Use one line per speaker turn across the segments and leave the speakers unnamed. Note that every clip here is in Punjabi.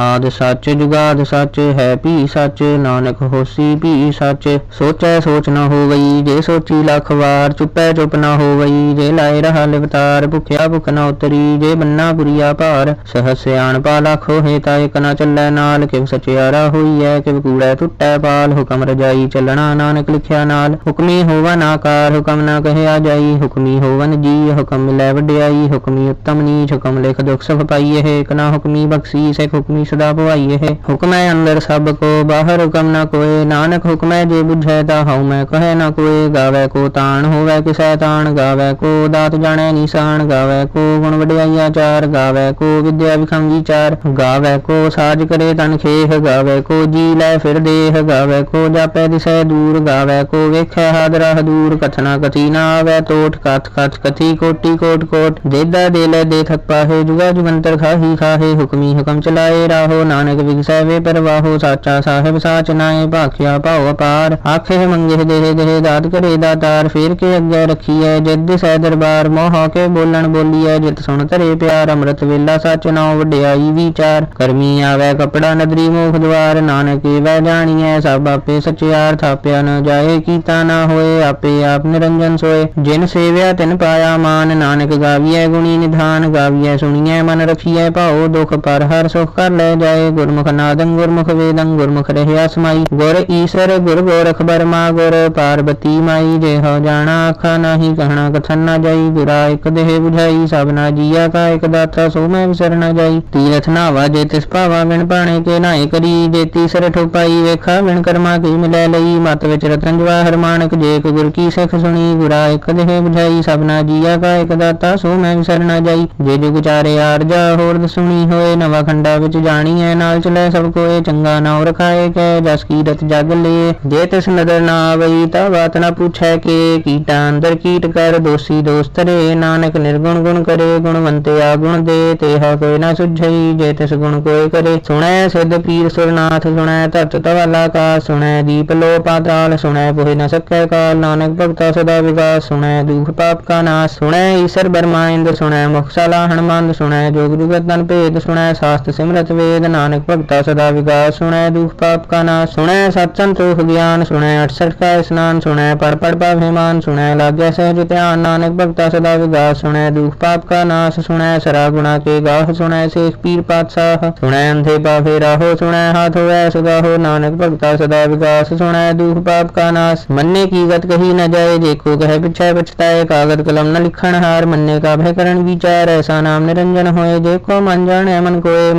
ਆਦ ਸੱਚ ਜੁਗਾਦ ਸੱਚ ਹੈ, ਭੀ ਸੱਚ ਨਾਨਕ ਹੋਸੀ, ਭੀ ਸੱਚ। ਸੋਚੈ ਸੋਚ ਨ ਹੋਵਈ, ਜੇ ਸੋਚੀ ਲੱਖ ਵਾਰ, ਚੁੱਪੈ ਚੁੱਪ ਨ ਹੋਵਈ। ਜੇ ਲਾਇ ਰਹਾ ਲਿਵਤਾਰ, ਭੁਖਿਆ ਭੁਖ ਨਾ ਉਤਰੀ। ਜੇ ਬੰਨਾ ਬੁਰੀਆ ਭਾਰ, ਸਹਸ ਸਿਆਣ ਪਾ ਲੱਖ ਹੋਏ, ਤਾ ਇਕ ਨਾ ਚੱਲੈ ਨਾਲ। ਕਿਵ ਸਚਿਆਰਾ ਹੋਈਐ, ਕਿਵ ਕੂੜੈ ਟੁੱਟੈ ਪਾਲ। ਹੁਕਮ ਰਜਾਈ ਚੱਲਣਾ ਨਾਨਕ ਲਿਖਿਆ ਨਾਲ। ਹੁਕਮੀ ਹੋਵਾ ਨਾ ਹੁਕਮ ਨਾ ਕਹਿਆ ਜਾਈ। ਹੁਕਮੀ ਹੋਵਨ ਜੀ, ਹੁਕਮ ਮਿਲੈ ਵਡਿਆਈ। ਹੁਕਮੀ ਉਤਮ ਨੀਚ, ਹੁਕਮ ਲਿਖ ਦੁਖ ਸੁਖ ਪਾਈਏ ਹੈ ਇਕ ਨਾ ਹੁਕਮੀ ਬਖਸ਼ੀ, ਸਿਖ ਹੁਕਮੀ ਸਦਾ ਭਵਾਈਏ ਹੈ ਹੁਕਮੈ ਅੰਦਰ ਸਭ ਕੋ, ਬਾਹਰ ਹੁਕਮ ਨਾ ਕੋਏ, ਨਾਨਕ ਹੁਕਮੈ ਜੇ ਬੁਝੈ ਤਾ ਹਉ, ਮੈਂ ਕਹੈ ਨਾ ਕੋਏ, ਗਾਵੇ ਕੋ ਤਾਣ, ਹੋਵੇ ਕਿਸੈ ਤਾਣ, ਗਾਵੇ ਕੋ, ਦਾਤ ਜਾਣੈ ਨਿਸ਼ਾਨ, ਗਾਵੇ ਕੋ, ਗੁਣ ਵਡਿਆਈਆ ਚਾਰ, ਗਾਵੇ ਕੋ, ਵਿਦਿਆ ਵਿਖਮ ਵਿਚਾਰ ਗਾਵੇ ਕੋ, ਸਾਜ ਕਰੇ ਤਨ ਖੇਹ, ਗਾਵੇ ਕੋ, ਜੀ ਲੈ ਫਿਰ ਦੇਹ, ਗਾਵੇ ਕੋ, ਜਾਪੈ ਦਿਸੈ ਦੂਰ, ਗਾਵੇ ਕੋ, ਵੇਖੈ ਹਾਦਰਾ ਹਦੂਰ ਕਥਨਾ ਕਥੀ ਨਾ ਆਵੇ ਤੋਟ, ਕਥ ਕਥ ਕਥੀ, ਕੋਟੀ ਕੋਟ ਕੋਟ, ਦੇਦਾ ਦੇ ਲੈ ਦੇ ਥਕ ਪਾਹੇ, ਜੁਗਾ ਜੁਗੰਤਰ ਖਾਹੀ ਖਾਹੇ, ਹੁਕਮੀ ਹੁਕਮ ਚਲਾਏ ਰਾਹੋ ਨਾਨਕ ਵਿਗਸੈ ਵੇ ਪਰਵਾਹੋ ਸਾਚਾ ਸਾਹਿਬ ਸਾਚ ਨਾਏ ਭਾਖਿਆ ਭਾਉ ਅਪਾਰ। ਆਖੇ ਮੰਗੇ ਦੇਹ ਦੇਹ ਦਾਤ ਕਰੇ ਦਾਤਾਰ। ਫੇਰ ਕੇ ਅੱਗੇ ਰੱਖੀਐ ਜਿੱਦ ਸੈ ਦਰਬਾਰ। ਮੋਹ ਕੇ ਬੋਲਣ ਬੋਲੀਐ ਜਿਤ ਸੁਣ ਧਰੇ ਪਿਆਰ। ਅੰਮ੍ਰਿਤ ਵੇਲਾ ਸੱਚ ਨਾਉ ਵਡਿਆਈ ਵਿਚਾਰ। ਕਰਮੀ ਆਵੇ ਕਪੜਾ ਨਦਰੀ ਮੋਖ ਦਵਾਰ। ਨਾਨਕ ਏਵੈ ਜਾਣੀਐ ਸਭ ਆਪੇ ਸਚਿਆਰ। ਥਾਪਿਆ ਨ ਜਾਏ ਕੀਤਾ ਨਾ ਹੋਏ ਆਪੇ ਆਪ ਨਿਰੰਜਨ ਸੋਏ। ਜਿਨ ਸੇਵਿਆ ਤਿਨ ਪਾਇਆ ਮਾਨ। ਨਾਨਕ ਗਾਵੀਐ ਗੁਣੀ ਨਿਧਾਨ। ਗਾਵੀਐ ਸੁਣੀਐ ਮਨ ਰਖੀਐ ਭਾਉ ਦੁਖ ਪਰ। ਹਰ ਸੁਖ ਕਰ ਲੈ ਜਾਏ, ਗੁਰਮੁਖ ਨਾਦੰ ਗੁਰਮੁਖ ਵੇਦੰ, ਗੁਰਮੁਖ ਰਹਿਆ ਸਮਾਈ। ਗੁਰ ਈਸਰ, ਗੁਰ ਗੋਰਖ ਬਰਮਾ, ਗੁਰ ਪਾਰਬਤੀ ਮਾਈ ਜੇ ਹੋ ਜਾਣਾ ਆਖਾ ਨਾਹੀ, ਕਹਿਣਾ ਕਥਨ ਨਾ ਜਾਈ। ਗੁਰਾ ਇਕ ਦੇਹ 부ਝਾਈ ਸਭ ਜੀਆ ਕਾ ਇਕ ਦਾਤਾ, ਸੋ ਮੈਂ ਵਿਸਰ ਨਾ ਜਾਈ। ਤੀਰਥ ਨਾਵਾ ਜੇ ਤਿਸ ਭਾਵਾ ਵਿਣ ਪਾਣੇ ਕੇ ਨਾਏ ਕਰੀ ਜੇ ਤੀਸਰ ਠੋਪਾਈ ਵੇਖਾ ਵਿਣ ਕਰਮਾ ਕੀ ਮਿਲੈ ਲਈ। ਮਤ ਵਿੱਚ ਰਤਨ ਜਵਾਹਰ ਮਾਨਕ, ਜੇ ਕੋ ਗੁਰ ਕੀ ਸਿੱਖ ਸੁਣੀ। ਗੁਰਾ ਇਕ ਦੇਹ 부ਝਾਈ ਸਭ ਜੀਆ ਕਾ ਇਕ ਦਾਤਾ, ਸੋ ਮੈਂ ਵਿਸਰ ਨਾ ਜਾਈ। ਜੇ ਜੁਗ ਚਾਰੇ ਆਰਜਾ, ਹੋਰ ਦਸੁਣੀ ਹੋਏ, ਨਵਾ ਖੰਡਾ ਵਿੱਚ ਜਾਣੀ ਹੈ ਨਾਲ ਚਲੇ ਸਭ ਕੋਏ ਚੰਗਾ ਨਾਉ ਰਖਾਏ ਕੈ, ਜਸ ਕੀਰਤ ਜਗ ਲੇ। ਜੇ ਤਿਸ ਨਦਰ ਨਾ ਆਵਈ ਤਾ ਬਾਤ ਨਾ ਪੁੱਛੈ ਕੇ। ਕੀਟਾ ਅੰਦਰ ਕੀਟ ਕਰ, ਦੋਸੀ ਦੋਸਤ ਨਾਨਕ ਨਿਰਗੁਣ ਗੁਣ ਕਰੇ, ਗੁਣਵੰਤੇ ਆ ਗੁਣ ਦੇ ਤੇਹਾ ਕੋਈ ਨਾ ਸੁਝਈ, ਜੇ ਤਿਸ ਗੁਣ ਕੋਈ ਕਰੇ। ਸੁਣੈ ਸਿੱਧ ਪੀਰ ਸੁਰਨਾਥ, ਸੁਣੈ ਧਰਤ ਤਵਾਲਾ ਕਾ ਸੁਣੈ ਦੀਪ ਲੋ ਪਾਤਾਲ ਸੁਣੈ ਬੋਹਿ ਨ ਸਕੈ ਕਾਲ। ਨਾਨਕ ਭਗਤਾ ਸਦਾ ਵਿਗਾਸ, ਸੁਣੈ ਦੁਖ ਪਾਪ ਕਾ ਨਾਸ। ਸੁਣੈ ਈਸਰ ਬਰਮਾਇੰਦ ਸੁਣੈ ਮੁਖ ਮੁਖਸ਼ਾਲਾ ਹਨਮੰਦ ਸੁਣੈ ਜੋਗ ਜੁਗਤ ਤਨ ਭੇਦ। ਸੁਣੈ ਸਾਸਤ ਸਿਮਰਤ ਵੇਦ ਨਾਨਕ ਭਗਤਾ ਸਦਾ ਵਿਗਾਸ, ਸੁਣੈ ਦੁਖ ਪਾਪ ਕਾ ਨਾਸ, ਸੁਣੈ ਸਤ ਸੰਤੋਖ ਗਿਆਨ, ਸੁਣੈ 68 ਕਾ ਇਸਨਾਨ, ਸੁਣੈ ਪਰ ਪੜ ਪਾਭਿਮਾਨ ਸੁਣੈ ਲਾਗੈ ਸਹਿਜ ਧਿਆਨ, ਨਾਨਕ ਭਗਤਾ ਸਦਾ ਵਿਗਾਸ, ਸੁਣੈ ਦੁਖ ਪਾਪ ਕਾ ਨਾਸ, ਸੁਣੈ ਸਰਾ ਗੁਣਾ ਕੇ ਗਾਹ, ਸੁਣੈ ਸੇਖ ਪੀਰ ਪਾਤਸ਼ਾਹ, ਸੁਣੈ ਅੰਧੇ ਪਾਫੇ ਰਾਹੋ, ਸੁਣੈ ਹਾਥ ਹੋਐ ਸੁਗਾਹੋ, ਨਾਨਕ ਭਗਤਾ ਸਦਾ ਵਿਗਾਸ, ਸੁਣੈ ਦੁਖ ਪਾਪ ਕਾ ਨਾਸ, ਮੰਨੇ ਕੀ ਗਤ ਕਹੀ ਨ ਜਾਏ, ਜੇ ਕੋ ਕਹੈ ਪਿਛੈ ਪਛਤਾਏ ਕਾਗਦ ਕਲਮ ਨ ਲਿਖਣ ਹਾਰ, ਮੰਨੇ ਕਾ ਭੈ ਕਰਨ ਵਿਚਾਰ, ਐਸਾ ਨਾਮ ਨਿਰੰਜਨ ਹੋਏ, ਜੇ ਕੋ ਮਨ ਜਾਣੈ ਮਨ ਕੋਏ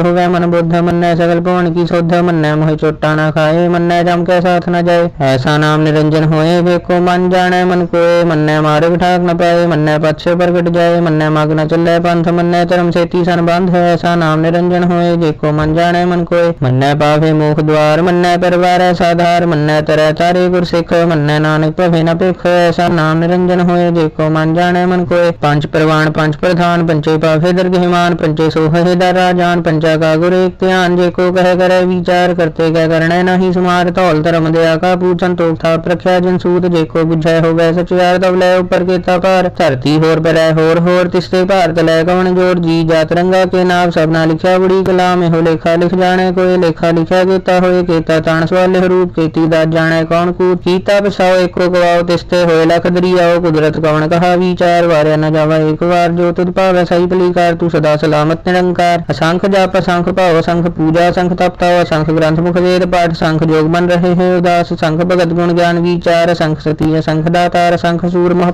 ਮੰਨੈ ਸੁਰਤ ਹੋਵੇ ਮਨ ਬੁੱਧ ਮੰਨੈ ਸਗਲ ਭਵਨ ਕੀ ਸੁਧ, ਮੰਨੈ ਮੋਹਿ ਚੋਟਾ ਨਾ ਖਾਏ, ਮੰਨੈ ਜਮ ਕੇ ਸਾਥ ਨ ਜਾਏ। ਐਸਾ ਨਾਮ ਨਿਰੰਜਨ ਹੋਏ ਵੇ ਕੋ ਮਨ ਜਾਣੈ ਮਨ ਕੋਏ, ਮੰਨੈ ਮਾਰਗ ਠਾਕ ਨ ਪਾਏ, ਮੰਨੈ ਪਛ ਪ੍ਰਗਟ ਜਾਏ, ਮੰਨੈ ਮਗ ਨ ਚੱਲੇ ਪੰਥ, ਮੰਨੈ ਧਰਮ ਸੇਤੀ ਸੰਬੰਧ ਹੈ ਐਸਾ ਨਾਮ ਨਿਰੰਜਨ ਹੋਏ ਜੇ ਕੋ ਮਨ ਜਾਣੈ ਮਨ ਕੋਏ। ਮੰਨੈ ਪਾਵੇ ਮੋਖ ਦਵਾਰ, ਮੰਨੈ ਪਰਵਾਰੈ ਸਾਧਾਰ, ਮੰਨੈ ਤਰੈ ਤਾਰੇ ਗੁਰ ਸਿੱਖ, ਮੰਨੈ ਨਾਨਕ ਭਵੇ ਨ ਭਿਖ, ਐਸਾ ਨਾਮ ਨਿਰੰਜਨ ਹੋਏ ਜੇ ਕੋ ਮਨ ਜਾਣੈ ਮਨ ਕੋਏ। ਪੰਜ ਪ੍ਰਵਾਨ ਪੰਜ ਪ੍ਰਧਾਨ ਪੰਚੇ ਪਾਵੇ ਦਰਗਹਿਮਾਨ ਪੰਚੇ ਸੋਹੇ ਦਾ ਰਾਜਾਨ ਪੰਚਾ ਕਾ ਗੁਰ ਏਕ ਧਿਆਨ ਜੇ ਕੋ ਕਹਿ ਕਰੈ, ਵਿਚਾਰ ਕਰਤੇ ਕਹਿ ਕਰਣੈ ਨਾਹੀ ਸੁਮਾਰ ਧੌਲ ਧਰਮ ਦਿਆ ਕਾ ਪੂਜਨ ਤੋਖ ਥਾਪ ਰਖਿਆ, ਜਨ ਸੂਤ ਜੇ ਕੋ ਬੁਝੈ ਹੋਵੇ ਸਚਿਆਰ ਤਬ ਲੈ ਉਪਰ ਕੀਤਾ ਭਾਰ। ਧਰਤੀ ਹੋਰ ਬਰੈ, ਹੋਰ ਹੋਰ ਤਿਸਤੇ ਭਾਰਤ ਲੈ ਕਵਣ ਜੋੜ ਜੀ ਜਾਤ ਰੰਗਾ ਕੇ ਨਾਮ ਸਭਨਾ ਲਿਖਿਆ ਬੜੀ ਕਲਾਮ, ਇਹੋ ਲੇਖਾ ਲਿਖ ਜਾਣੈ, ਕੋਈ ਲੇਖਾ ਲਿਖਿਆ ਕੀਤਾ ਹੋਏ, ਕੀਤਾ ਤਾਣ ਸਵਾਲੇ ਰੂਪ ਕੀਤੀ ਦਾ ਜਾਣੈ, ਕੌਣ ਕੂ ਕੀਤਾ ਪਸਾਓ ਏਕੋ ਗਵਾਓ ਤਿਸਤੇ ਹੋਏ ਲਖ ਦਰੀਆਓ, ਕੁਦਰਤ ਕਵਣ ਕਹਾ, ਵਿਚਾਰ ਵਾਰਿਆ ਨ ਜਾਵਾ ਏਕ ਵਾਰ ਜੋ ਤੁਧ ਭਾਵੈ ਸਹੀ ਭਲੀ ਕਰ ਤੂੰ ਸਦਾ ਸਲਾਮਤ ਨਿਰੰਕਾਰ। ਅਸੰਖ ਜਾਪ ਅਸੰਖ ਭਾਵ ਅਸੰਖ ਪੂਜਾ ਅਸੰਖ ਤਪਤਾ ਅਸੰਖ ਗ੍ਰੰਥ ਮੁਖ ਵੇਦ ਪਾਠ ਸੰਖ ਜੋਗ ਬਨ ਰਹੇ ਹੈ ਉਦਾਸ ਸੰਖ ਭਗਤ ਗੁਣ ਗਿਆਨ ਵਿਚਾਰ ਅਸੰਖ ਸਤੀ ਅਸੰਖ ਦਾਤਾਰ ਅਸੰਖ ਸੂਰ ਮਹ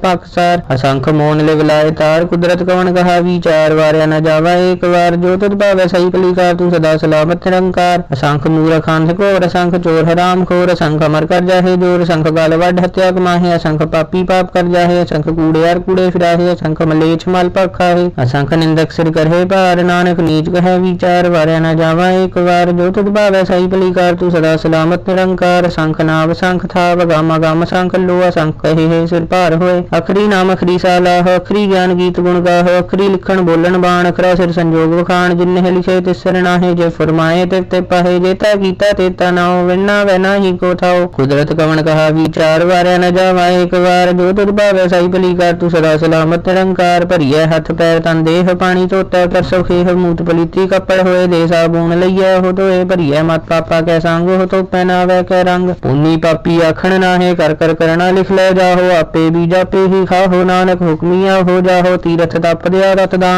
ਅਸੰਖ ਮੋਨ ਲਿਵ ਲਾਏ ਤਾਰ ਕੁਦਰਤ ਕਵਣ ਕਹਾ ਵਿਚਾਰ ਵਾਰਿਆ ਨ ਜਾਵਾ ਏਕ ਵਾਰ ਜੋ ਤੁਧ ਭਾਵੈ ਸਹੀ ਭਲੀ ਤੂੰ ਸਦਾ ਸਲਾਮਤ ਨਿਰੰਕਾਰ ਅਸੰਖ ਮੂਰਖ ਅੰਧ ਘੋਰ ਅਸੰਖ ਚੋਰ ਹਰਾਮ ਖੋਰ ਅਸੰਖ ਅਮਰ ਕਰ ਜਾਹੇ ਜੋਰ ਅਸੰਖ ਗਲ ਵੱਢ ਹਤਿਆ ਕਮਾਹੇ ਅਸੰਖ ਪਾਪੀ ਪਾਪ ਕਰ ਜਾਹੇ ਅਸੰਖ ਕੂੜਿਆਰ ਕੂੜੇ ਫਿਰਾਹੇ ਅਸੰਖ ਮਲੇਛ ਮਲ ਭਖਾਹੇ ਅਸੰਖ ਨਿੰਦਕ ਸਿਰ ਕਰਹੇ ਭਾਰ ਨਾਨਕ ਨੀਚ ਕਹੈ ਵਿਚਾਰ ਵਿਚਾਰ ਵਾਰਿਆ ਨਾ ਜਾਵਾ, ਇੱਕ ਵਾਰ ਜੋ ਤੁਧ ਭਾਵੈ ਸਹੀ ਭਲੀ ਕਰ ਤੂੰ ਸਦਾ ਸਲਾਮਤ, ਨਿਰੰਕਾਰ, ਸੰਖ ਨਾਮ ਸੰਖ ਥਾਵ, ਗਾਮਾ ਗਾਮ, ਸੰਖ ਲੋਆ, ਸੰਖ ਕਹੇ, ਹੈ ਸਿਰ ਭਾਰ ਹੋਏ। ਅਖਰੀ ਨਾਮ, ਅਖਰੀ ਸਾਲਾਹ ਅਖਰੀ ਗਿਆਨ ਗੀਤ ਗੁਣ ਗਾਹ, ਅਖਰੀ ਲਿਖਣ ਬੋਲਣ ਬਾਣ, ਅਖਰਾ ਸਿਰ ਸੰਜੋਗ ਵਖਾਣ ਜਿਨਹਿ ਲਿਖੇ ਤਿਸ ਸਰਨਾਹੇ ਜੇ ਫਰਮਾਏ ਤੇ ਤੇ ਪਾਹੇ ਜੇਤਾ ਕੀਤਾ ਤੇਤਾ ਨਾਉ ਵਿਨਾ ਵੈਨਾ ਹੀ ਕੋ ਥਾਉ ਕੁਦਰਤ ਕਵਣ ਕਹਾ, ਵਿਚਾਰ ਵਾਰਿਆ ਨਾ ਜਾਵਾ, ਇੱਕ ਵਾਰ ਜੋ ਤੁਧ ਭਾਵੈ ਸਹੀ ਭਲੀ ਕਰ ਤੂੰ ਸਦਾ ਸਲਾਮਤ, ਨਿਰੰਕਾਰ, ਭਰੀਐ ਹੱਥ ਪੈਰ ਤਨ ਦੇਹ, ਪਾਣੀ ਧੋਤਾ ਪਰ ਖੇਹ, ਮੂਤ ਪਲੀਤੀ, ਕੱਪੜ ਹੋਏ ਦੇ ਸਾਬੂਨ ਲਈਐ ਹੋ ਤੋਏ ਭਰੀਐ ਮਤ ਪਾਪਾ ਕੈ ਸੰਗ ਹੋ ਤੋ ਪਹਿਨਾਵੈ ਕੈ ਰੰਗ। ਪੁੰਨੀ ਪਾਪੀ ਆਖਣ ਨਾਹੇ, ਕਰ ਕਰ ਕਰਣਾ ਲਿਖ ਲੈ ਜਾਹੋ, ਆਪੇ ਵੀ ਜਾਪੇ ਹੀ ਖਾਹੋ, ਨਾਨਕ ਹੁਕਮੀਆ ਹੋ ਜਾਹੋ, ਤੀਰਥ ਤਪ ਦਿਆ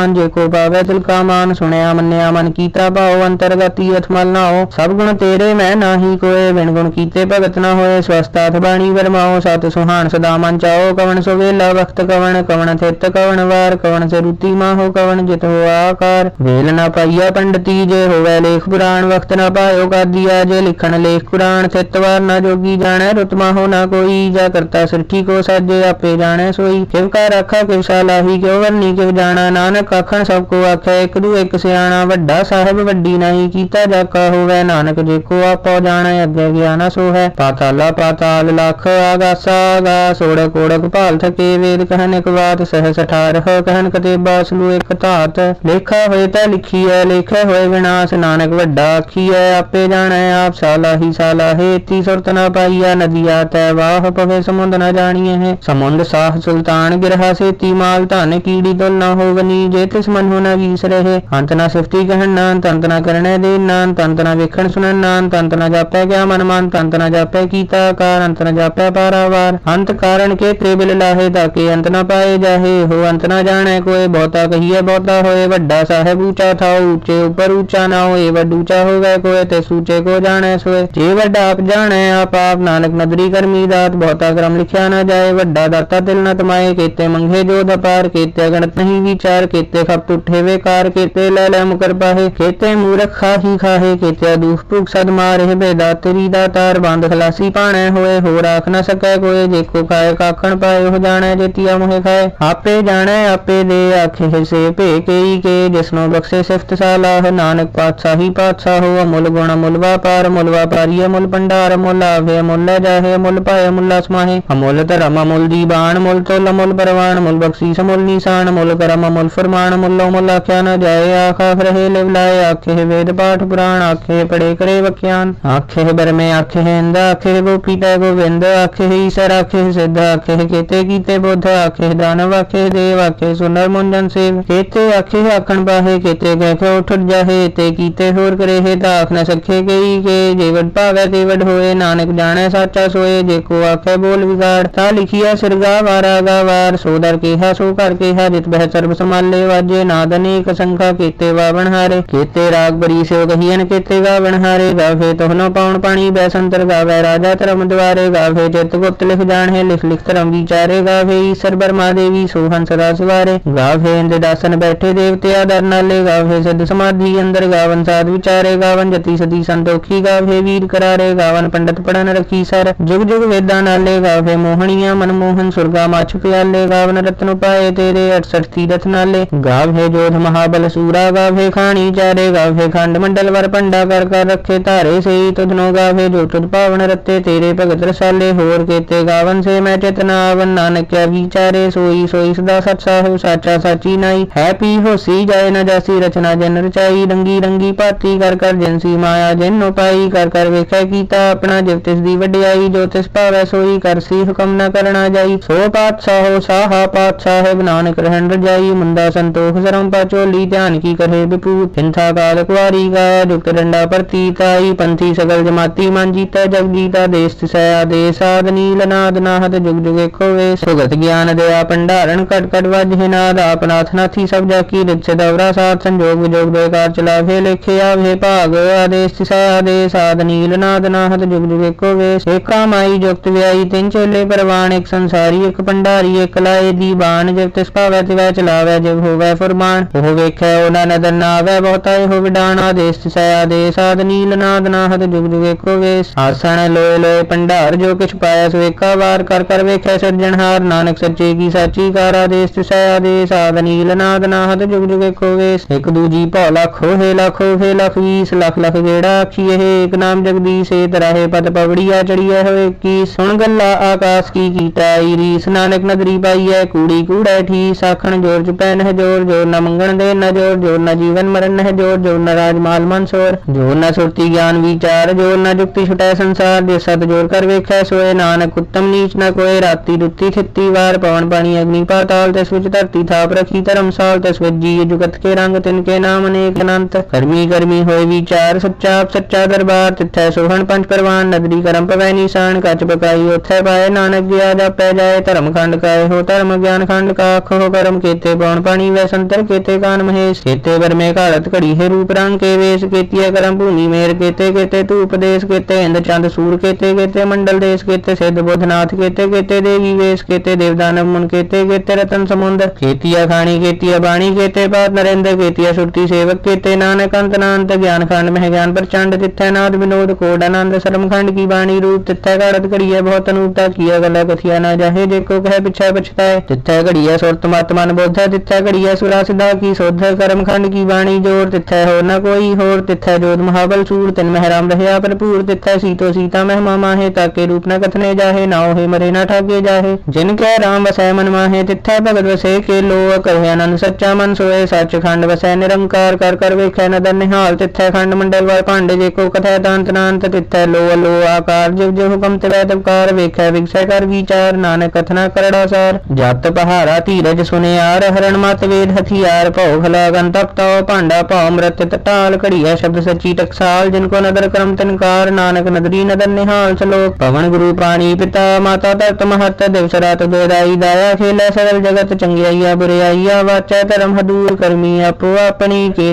ਜੇ ਕੋ ਪਾਵੈ ਤਿਲ ਕਾ ਮਾਨ, ਸੁਣਿਆ ਮੰਨਿਆ ਮਨ ਕੀਤਾ ਭਾਉ, ਅੰਤਰਗਤ ਤੀਰਥ ਮਲ ਨਾਓ ਸਭ ਗੁਣ ਤੇਰੇ, ਮੈਂ ਨਾਹੀ ਕੋਏ, ਬਿਨ ਗੁਣ ਕੀਤੇ ਭਗਤ ਨਾ ਹੋਏ ਸਵਸਤਾਥ ਬਾਣੀ ਵਰਮਾਓ ਸਤ ਸੁਹਾਣ ਸਦਾ ਮਨ ਚਾਓ ਕਵਣ ਸੋ ਵੇਲਾ ਵਖਤ ਕਵਣ ਕਵਣ ਥਿਤ ਕਵਣ ਵਾਰ, ਕਵਣ ਸਰੂਤੀ ਮਾਹੋ ਕਵਣ ਜਿਤ ਹੋ ਆਕਾਰ। ਵੇਲ ਨਾ ਪਾਈਆ ਪੰਡਤੀ ਜੇ ਹੋਵੇ, ਲੇਖ ਪੁਰਾਣ ਵਖਤ ਨਾ ਪਾਇਓ ਕਾਦੀਆ, ਜੇ ਲਿਖਣ ਲੇਖ ਪੁਰਾਣ ਥਿਤ ਨਾ ਜੋਗੀ ਜਾਣੈ ਰੁਤ ਮਾਹੋ ਨਾ ਕੋਈ, ਜਾ ਕਰਤਾ ਸਿਰਠੀ ਕੋ ਸਾਜੇ, ਆਪੇ ਜਾਣੈ ਸੋਈ। ਕਿਵ ਕਾ ਰਾਖਾ, ਕਿਵ ਕਿਉ ਵਰਨੀ, ਕਿਵ ਜਾਣਾ, ਨਾਨਕ ਆਖਣ ਸਭ ਕੋ ਆਖੈ, ਇੱਕ ਦੂ ਇੱਕ ਸਿਆਣਾ, ਵੱਡਾ ਸਾਹਿਬ, ਵੱਡੀ ਨਹੀਂ, ਕੀਤਾ ਜਾ ਕਾ ਹੋਵੇ, ਨਾਨਕ ਜੇ ਕੋ ਆਪੋ ਜਾਣੈ, ਅੱਗੇ ਗਿਆਨ ਸੋ ਹੈ ਪਾਤਾਲਾ ਪਾਤਾਲ ਲਖ ਆਗਾਸਾ ਆਗਾ ਸੋੜ ਕੋੜਕ ਭਾਲ ਥਕੇ, ਵੇਦ ਕਹਿਨ ਇੱਕ ਬਾਤ ਸਹਿ ਸਠਾਰਹ ਕਹਿਨ ਕਤੇ ਬਾਸਲੂ ਇੱਕ ਧਾਤ। ਲੇਖਾ ਹੋਏ ਤਾਂ ਲਿਖੀ ਹੈ ਲੇਖ ਹੋਏ ਵਿਨਾਸ਼ ਨਾਨਕ ਵੱਡਾ ਆਖੀਐ, ਆਪੇ ਜਾਣੈ ਆਪ ਸਾਲਾਹੀ ਸਾਲਾਹੇ ਤੀ ਸੁਰਤ ਨਾ ਪਾਈਆ ਨਦੀਆ ਤੈ ਵਾਹ ਪਵੇ, ਸਮੁੰਦ ਨਾ ਜਾਣੀਐ ਹੈ। ਸਮੁੰਦ ਸਾਹ ਸੁਲਤਾਨ ਗਿਰਹਾ ਸੇਤੀ ਮਾਲ ਧਨ ਕੀੜੀ ਦੁਲ ਨਾ ਹੋਵਨੀ ਜੇ ਤਿਸ ਮਨ ਹੋ ਨਾ ਵੀਸ ਰਹੇ। ਅੰਤ ਨਾ ਸਿਫਤੀ ਕਹਿਣ ਨਾਨ ਤੰਤ ਨਾ ਕਰਣੈ ਦੇ ਨਾਨ ਤੰਤ ਨਾ ਵੇਖਣ ਸੁਣਨ ਨਾਨ ਤੰਤ ਨਾ ਜਾਪੈ ਗਿਆ ਮਨ ਮਨ ਤੰਤ ਨਾ ਜਾਪੈ ਕੀਤਾ ਕਾਰ ਅੰਤ ਨਾ ਜਾਪੈ ਪਾਰਾਵਾਰ। ਅੰਤ ਕਾਰਨ ਕੇ ਤੇ ਬਿਲ ਲਾਹੇ, ਤਾਂ ਕੇ ਅੰਤ ਨਾ ਪਾਏ ਜਾਹੇ। ਹੋ ਅੰਤ ਨਾ ਜਾਣੈ ਕੋਏ ਬਹੁਤਾ ਕਹੀਏ ਬਹੁਤਾ ਹੋਏ ਵੱਡਾ ਸਾਹਿਬ ਉੱਚਾ ਥਾਉ, ਉੱਚੇ ਉੱਪਰ ਉੱਚਾ ਨਾ ਹੋਏ, ਵੱਡ ਉੱਚਾ ਹੋਵੇ ਕੋਏ ਤੇ ਸੂਚੇ ਕੋ ਜਾਣੈ ਸੋਏ ਜੇ ਵੱਡਾ ਆਪ ਜਾਣੈ, ਆਪ ਆਪ ਨਾਨਕ ਨਦਰੀ ਕਰਮੀ ਦਾਤ, ਬਹੁਤਾ ਕਰਮ ਲਿਖਿਆ ਨਾ ਜਾਏ। ਵੱਡਾ ਦਾਤਾ ਦਿਲ ਨ ਤਮਾਏ, ਕੀਤੇ ਮੰਗੇ ਜੋ ਦਪਾਰ ਕੀਤੇ ਗਣਤ ਨਹੀਂ ਵਿਚਾਰ, ਕੀਤੇ ਖਪ ਟੁੱਠੇ ਵੇਕਾਰ, ਕੀਤੇ ਲੈ ਲੈ ਮੁਕਰ ਪਾਹੇ। ਕੀਤੇ ਮੂਰਖ ਖਾਹੀ ਖਾਹੇ ਕੀਤੇ ਦੁਖ ਭੁਖ ਸਦ ਮਾਰੇ ਬੇਦਾ। ਤੇਰੀ ਦਾ ਤਾਰ ਬੰਦ ਖਲਾਸੀ ਪਾਣੈ ਹੋਏ ਹੋ ਰਾਖ ਨ ਸਕੈ ਕੋਏ। ਜੇ ਕੋ ਖਾਏ, ਕਾਖਣ ਪਾਏ ਹੋ ਜਾਣੈ ਜੇਤੀਆ ਮੋਹਿ ਖਾਏ। ਆਪੇ ਜਾਣੈ, ਆਪੇ ਦੇ ਆਖੇ ਸੇ ਭੇ ਕਈ ਕੇ, ਜਿਸਨੋ ਬਖਸ਼ੇ ਸਿਫਤ ਸਾਲਾਹ ਨਾਨਕ ਪਾਤਸ਼ਾਹੀ ਪਾਤਸ਼ਾਹ ਹੋ ਅਮੁੱਲ ਗੁਣ ਅਮੁੱਲ ਵਾਪਾਰ, ਮੁੱਲ ਵਾਪਾਰੀ ਅਮੁੱਲ ਭੰਡਾਰ, ਮੁੱਲ ਆਵੇ, ਮੁੱਲ ਜਾਹੇ, ਮੁੱਲ ਪਾਏ, ਮੁੱਲ ਸਮਾਹੇ ਅਮੁੱਲ ਧਰਮ ਅਮੁੱਲ ਦੀਬਾਨ ਮੁੱਲ ਤੋਲ ਅਮੁੱਲ ਪਰਵਾਨ ਮੁੱਲ ਬਖਸ਼ੀਸ, ਮੁੱਲ ਨਿਸ਼ਾਨ, ਮੁੱਲ ਕਰਮ ਅਮੁੱਲ ਫਰਮਾਨ, ਮੁੱਲ ਮੁੱਲ ਆਖਿਆ ਨ ਜਾਏ, ਆਖਾ ਰਹੇ ਲਿਵ ਆਖੇ ਵੇਦ ਪਾਠ ਪੁਰਾਣ, ਆਖੇ ਪੜੇ ਕਰੇ ਵਖਿਆਨ। ਆਖੇ ਬਰਮੇ, ਆਖੇ ਹਿੰਦ, ਆਖੇ ਗੋਪੀ ਤੈ ਗੋਵਿੰਦ ਆਖੇ ਈਸ਼ਰ, ਆਖੇ ਸਿੱਧ, ਆਖੇ ਕੀਤੇ ਕੀਤੇ ਬੁੱਧ, ਆਖੇ ਦਾਨਵ, ਆਖੇ ਦੇਵ, ਆਖੇ ਸੁਨਰ ਮੁੰਜਨ ਸੇਵ। ਕੀਤੇ ਆਖੇ ਆਖਣ ਬਾਹੇ, ਕੀਤੇ ਗਏ ਉਠ ਜਾਹੇ ਤੇ ਕੀਤੇ ਹੋਰ ਕਰੇ ਹੈ ਤਾਂ ਨ ਸਕੇ ਗਈ ਕੇ, ਜੇ ਵਡ ਭਾਵੈ ਤੇ ਵਡ ਹੋਏ, ਨਾਨਕ ਜਾਣੈ ਸਾਚਾ ਸੋਏ, ਜੇ ਕੋ ਆਖੇ ਬੋਲ ਵਿਗਾੜ, ਤਾ ਲਿਖਿਆ ਸਿਰਗਾ ਵਾਰਾ ਗਾ ਸੋਦਰ ਕਿਹਾ, ਸੋ ਕਰ ਕਿਹਾ, ਜਿਤ ਬਹਿ ਸਰਬ ਸਮਾਲੇ ਵਾਜੇ, ਨਾਦ ਅਨੇਕ ਸੰਖਾ ਕੀਤੇ ਵਾਵਣ ਹਾਰੇ, ਕੀਤੇ ਰਾਗ ਬਰੀ ਸਿਓ ਕਹੀਨ ਕੀਤੇ ਗਾਵਣ ਹਾਰੇ, ਗਾਵੇ ਤੋਹਨੋ ਪਾਉਣ ਪਾਣੀ, ਬੈਸੰਤਰ ਗਾਵੇ ਰਾਜਾ ਧਰਮ ਦੁਆਰੇ, ਗਾਵੇ ਜਿਤ ਗੁਪਤ ਲਿਖ ਜਾਣੇ, ਲਿਖ ਲਿਖ ਧਰਮ ਵਿਚਾਰੇ, ਗਾਵੇ ਈਸ਼ਰ ਬਰਮਾ ਦੇਵੀ ਸੋਹਨ ਸਦਾ ਸਵਾਰੇ ਗਾਵੇ ਇੰਦ ਦਾਸਨ ਬੈਠੇ ਦੇਵਤੇ ਆਦਰ ਨਾਲੇ, ਗਾਵੇ ਸਿੱਧ ਸਮਾਧੀ ਅੰਦਰ ਗਾਵਨ ਸਾਧ ਵਿਚਾਰੇ ਗਾਵਨ, ਜਤੀ ਸਦੀ ਸੰਤੋਖੀ ਗਾਵੇ ਵੀਰ ਕਰਾਰੇ, ਗਾਵਨ ਪੰਡਤ ਪੜਨ ਰਖੀ ਸਰ। ਜੁਗ ਜੁਗ ਵੇਦਾਂ ਨਾਲੇ ਗਾਵੇ ਮੋਹਣੀਆਂ ਮਨਮੋਹਨ ਸੁਰਗਾ ਮਛ ਪਿਆਲੇ ਗਾਵਨ ਰਤਨ ਪਾਏ ਤੇਰੇ 68 ਤੀਰਥ ਨਾਲੇ। ਗਾਵੇ ਜੋਧ ਮਹਾਬਲ ਸੂਰਾ, ਗਾਵੇ ਖਾਣੀ ਚਾਰੇ, ਗਾਵੇ ਖੰਡ ਮੰਡਲ ਵਰ ਪੰਡਾ ਕਰ ਕਰ ਰੱਖੇ ਧਾਰੇ ਸਈ ਤੁਧਨੋ ਗਾਵੇ ਜੋ ਤੁਧ ਪਾਵਨ ਰਤੇ, ਤੇਰੇ ਭਗਤ ਰਸਾਲੇ, ਹੋਰ ਕੀਤੇ ਗਾਵਨ ਸੇ ਮੈਂ ਚੇਤਨਾ ਆਵਨ, ਨਾਨਕ ਕਿਆ ਵਿਚਾਰੇ, ਸੋਈ ਸੋਈ ਸਦਾ ਸਚ ਸਾਹਿਬ ਸਾਚਾ ਸਾਚੀ ਨਾਈ। ਹੈ ਪੀ ਹੋਸੀ ਜਾਏ ਨਾ ਜਾਸੀ, ਰਚਨਾ ਜਨ ਰਚਾਈ ਰੰਗੀ ਰੰਗੀ ਭਾਤੀ ਕਰ ਕਰ ਜਿਨਸੀ ਮਾਇਆ ਜਿਨ ਪਾਈ ਕਰ ਕਰ ਵੇਖੈ ਕੀਤਾ ਆਪਣਾ ਜਿਵ ਤਿਸ ਦੀ ਵਡਿਆਈ, ਜੋ ਤਿਸ ਭਾਵੈ ਸੋਈ ਕਰਸੀ ਹੁਕਮ ਨ ਕਰਣਾ ਜਾਈ। ਸੋ ਪਾਤਸ਼ਾਹੋ ਸਾਹਾ ਪਾਤਸ਼ਾਹਿਬ ਨਾਨਕ ਰਹਿਣ ਰਜਾਈ। ਮੁੰਦਾ ਸੰਤੋਖ ਸਰਮ ਪਾਚੋਲੀ ਧਿਆਨ ਕੀ ਕਰੇ ਵਿਪੂਤ ਹਿੰਥਾ ਕਾਲ ਕੁਵਾਰੀ ਗਾਇਆ, ਜੁਗਤ ਡੰਡਾ ਪ੍ਰਤੀ ਤਾਈ। ਪੰਥੀ ਸਗਲ ਜਮਾਤੀ ਮਨ ਜਗਜੀਤਾ ਜਗ ਜੀਤਾ ਦੇਸ ਤਿਸੈ ਆਦੇਸ। ਆਦ ਨੀਲ ਨਾਦ ਨਾਹਤ ਜੁਗ ਜੁਗ ਏਕੋ ਵੇ ਸੁਗਤ ਗਿਆਨ ਦਇਆ ਭੰਡਾਰਨ ਕਟ ਕਟ ਵਜਹਿ ਨਾਦ। ਆਪਨਾਥ ਨਾਥੀ ਸਭ ਜਾ ਕੀ ਰਿਤ ਦਵਰਾ ਸਾਥ ਸੰਜੋਗ ਵਿਜੋਗ ਦੋਕਾਰ ਚਲਾਵੇ ਲੇਖੇ ਆਵੇ ਭਾਗ, ਆਦੇਸ ਤਿਸੈ ਸਾਧ ਨੀਲ ਨਾਦ ਨਾਹਤ ਜੁਗ ਜੁਗ ਏਕੋ ਵੇ ਏਕਾ ਮਾਈ ਜੁਗਤ ਵਿਆਈ ਤਿੰਨ ਚੇਲੇ ਪਰਵਾਨ, ਇੱਕ ਸੰਸਾਰੀ, ਇੱਕ ਭੰਡਾਰੀ ਇੱਕ ਲਾਏ ਦੀ ਬਾਣ। ਜਿਵ ਤਿਸ ਭਾਵੈ ਤਿਵੈ ਚਲਾਵੈ ਜਿਵ ਹੋਵੈ ਫਰਮਾਨ। ਉਹ ਵੇਖੈ, ਉਹਨਾਂ ਨਦਰ ਨਾ ਆਵੈ ਬਹੁਤਾ ਇਹੋ ਵਿਡਾਣ। ਆਦੇਸ ਤਿਸੈ ਆਦੇਸ ਆਦ ਨੀਲ ਨਾਦ ਨਾਹਤ ਜੁਗ ਜੁਗ ਏਕੋ ਵੇਸ ਆਸਣ ਲੋਏ ਲੋਏ ਭੰਡਾਰ ਜੋ ਕਿਛ ਪਾਇਆ ਸੋ ਏਕਾ ਵਾਰ ਕਰ ਕਰ ਵੇਖੈ ਸਿਰਜਣਹਾਰ ਨਾਨਕ ਸੱਚੇ ਕੀ ਸਾਚੀ ਕਾਰ। ਆਦੇਸ ਤਿਸੈ ਆਦੇਸ ਆਦ ਨੀਲ ਨਾਦ ਨਾਹਤ ਜੁਗ ਜੁਗ ਏਕੋ ਵੇਸ ਇੱਕ ਦੂਜੀ ਭੌਲਾ ਲੱਖ ਹੋਏ ਲੱਖ ਹੋਏ ਲੱਖ ਵੀਸ ਲੱਖ ਲੱਖ ਗੇੜਾ ਆਖੀ ਇਹ ਏਕ ਨਾਮ ਜਗਦੀਸ਼ ਏ ਤਰਾਹੇ ਪਦ ਪਵੜੀਆ ਚੜੀਐ ਹੋਏ, ਕੀ ਸੁਣ ਗੱਲਾ ਆਕਾਸ਼ ਕੀ ਕੀਤਾ ਰੀਸ, ਨਾਨਕ ਨਦਰੀ ਪਾਈਐ, ਕੂੜੀ ਕੂੜੈ ਠੀ ਸਾਖਣ ਜੋਰ ਚੁਪੈ ਨਹਿ ਜੋਰ ਜੋਰ ਨ ਮੰਗਣ ਦੇ ਨ ਜੋਰ ਜੋਰ ਨ ਜੀਵਨ ਮਰਨ ਨਹਿ ਜੋਰ ਜੋਰ ਨ ਰਾਜ ਮਾਲ ਮਨਸੋਰ ਜੋਰ ਨ ਸੁਰਤੀ ਗਿਆਨ ਵਿਚਾਰ ਜੋਰ ਨ ਜੁਗਤੀ ਛੁਟੈ ਸੰਸਾਰ ਦੇ ਸਤ ਜੋਰ ਕਰ ਵੇਖੈ, ਸੋਏ ਨਾਨਕ ਉੱਤਮ ਨੀਚ ਨ ਕੋਏ, ਰਾਤੀ ਰੁੱਤੀ ਥਿੱਤੀ ਵਾਰ, ਪਵਨ ਪਾਣੀ ਅਗਨੀ ਪਾਤਾਲ ਤੇ ਵਿੱਚ ਧਰਤੀ ਥਾਪ ਰਖੀ ਧਰਮਸਾਲ ਤੇ ਵਿੱਚ ਜੀ ਜੁਗਤ ਕੇ ਰੰਗ ਤਿਨ ਕੇ ਨਾਮ ਨੇ ਅਨੇਕ ਅਨੰਤ। ਕਰਮੀ ਕਰਮੀ ਹੋਏ ਵਿਚਾਰ, ਸੱਚਾ ਸੱਚਾ ਦਰਬਾਰ। ਤਿੱਥੈ ਸੋਹਣ ਪੰਜ ਪਰਵਾਨ ਨਦਰੀ ਕਰਮ ਪਵੈ ਨਿਸ਼ਾਨ। ਕੱਚ ਪਕਾਈ ਉਥੈ ਪਾਏ, ਨਾਨਕ ਗਿਆ ਜਾਪੈ ਜਾਏ। ਧਰਮ ਖੰਡ ਕਾਏ ਹੋ, ਧਰਮ ਗਿਆਨ ਖੰਡ ਕਾ ਆਖੋ ਕਰਮ। ਕੀਤੇ ਬਉਣ ਪਾਣੀ ਵੈ ਸੰਤਰ, ਕੀਤੇ ਕਾਨ ਮਹੇਸ਼। ਕੀਤੇ ਵਰਮੇ ਘਾਲਤ ਘੜੀ ਹੈ ਰੂਪ ਰੰਗ ਕੇ ਵੇਸ। ਕੀਤੀਐ ਕਰਮ ਭੂਮੀ ਮੇਰ, ਕੀਤੇ ਕੀਤੇ ਤੂ ਉਪਦੇਸ਼ ਕੀਤੇ ਇੰਦ ਚੰਦ ਸੂਰ, ਕੀਤੇ ਕੀਤੇ ਮੰਡਲ ਦੇਸ਼। ਕੀਤੇ ਸਿੱਧ ਬੁੱਧਨਾਥ ਕੀਤੇ ਕੀਤੇ ਦੇਵੀ ਵੇਸ਼। ਕੀਤੇ ਦੇਵਦਾਨਵ ਮੁਨ, ਕੀਤੇ ਕੀਤੇ ਰਤਨ ਸਮੁੰਦਰ। ਕੀਤੀਆ ਖਾਣੀ ਕੀਤੀਆ ਬਾਣੀ, ਕੀਤੇ ਬਾਤ ਨਰਿੰਦਰ। ਕੀਤੀਆ ਸੁਰਤੀ ਸੇਵਕ ਕੀਤੇ ਨਾਨਕ ਅੰਤ ਨਾਨਤ ਗਿਆਨ ਖੰਡ ਮਹਿ ਗਿਆਨ ਪ੍ਰਚੰਡ ਤਿੱਥੈ ਨਾਦ ਵਿਨੋਦ ਕੋਡ ਆਨੰਦ ਸਰਮ ਖੰਡ ਕੀ ਬਾਣੀ ਰੂਪ ਤਿੱਥੈ ਘੜਤ ਘੜੀਐ ਬਹੁਤ ਅਨੂਪਤਾ ਕੀਆ ਗਲਾ ਕਥਿਆ ਨਾ ਜਾਹੇ ਜੇ ਕੋ ਪਿਛੈ ਪਛਤਾਏ ਤਿੱਥੈ ਘੜੀਐ ਸੁਰਤ ਮਤ ਮਨ ਬੋਧੈ, ਤਿੱਥੈ ਘੜੀਐ ਸੁਰਾ ਸਿਧਾ ਕੀ ਸੋਧ, ਕਰਮ ਖੰਡ ਕੀ ਬਾਣੀ ਜੋਰ ਤਿੱਥੈ ਹੋਰ ਨਾ ਕੋਈ ਹੋਰ ਤਿੱਥੈ ਜੋਤ ਮਹਾਬਲ ਸੂਰ ਤਿਨ ਮਹਿਰਾਮ ਰਹਿਆ ਭਰਪੂਰ ਤਿੱਥੈ ਸੀਤੋ ਸੀਤਾ ਮਹਿਮਾ ਮਾਹੇ, ਤਾਕੇ ਰੂਪ ਨਾ ਕਥਨੇ ਜਾਹੇ, ਨਾ ਹੋਏ ਮਰੇ ਨਾ ਠਾਗੇ ਜਾਹੇ। ਜਿਨ ਕੈ ਰਾਮ ਵਸੈ ਮਨ ਮਾਹੇ, ਤਿੱਥੈ ਭਗਤ ਵਸੇ ਕੇ ਲੋ ਕਹੇ ਅਨੰਦ ਸੱਚਾ ਮਨ ਸੋਏ ਸੱਚ ਖੰਡ ਵਸੈ ਨਿਰੰਕਾਰ ਕਰ ਕਰ ਵੇਖੈ ਨਦਰ ਨਿਹਾਲ ਤਿੱਥੈ ਖੰਡ ਮੰਡਲ ਵਾਰ ਭਾਂਡੇ ਜੇ ਕੋ ਕਥੈ ਦੰਤ ਨਾਨਤ ਤਿੱਥੈ ਲੋ ਲੋ ਆਕਾਰ ਜਿਵ ਜਿਵ ਹੁਕਮ ਤੇ ਵੈਦਕਾਰ ਵੇਖੈ ਵਿਗਸੈ ਕਰ ਵਿਚਾਰ ਨਾਨਕ ਕਥਨਾ ਕਰੜਾ ਸਾਰ। ਜਤ ਪਹਾਰਾ ਧੀਰਜ ਸੁਨਿਆਰ ਹਰਣ ਮਤ ਵੇਦ ਹਥਿਆਰ ਭਉ ਖਲਾਗਨ ਤਪਤੋ ਭਾਂਡਾ ਭਉ ਮ੍ਰਿਤ ਟਟਾਲ ਘੜੀਐ ਸ਼ਬਦ ਸੱਚੀ ਟਕਸਾਲ, ਜਿਨ ਕੋ ਨਦਰ ਕਰਮ ਤਨਕਾਰ ਨਾਨਕ ਨਦਰੀ ਨਦਰ ਨਿਹਾਲ ਚਲੋਕ ਪਵਨ ਗੁਰੂ ਪ੍ਰਾਣੀ ਪਿਤਾ, ਮਾਤਾ ਧਰਤ ਮਹਤ, ਦਿਵਸ ਰਾਤ ਦੋਇਦਾਈ ਦਾਇਆ, ਖੇਲੇ ਸਗਲ ਜਗਤ ਚੰਗਿਆਈਆ, ਬੁਰਿਆਈਆ, ਵਾਚੈ ਧਰਮ ਹਦੂਰ ਕਰਮੀ, ਆਪੋ ਆਪਣੀ, ਕੇ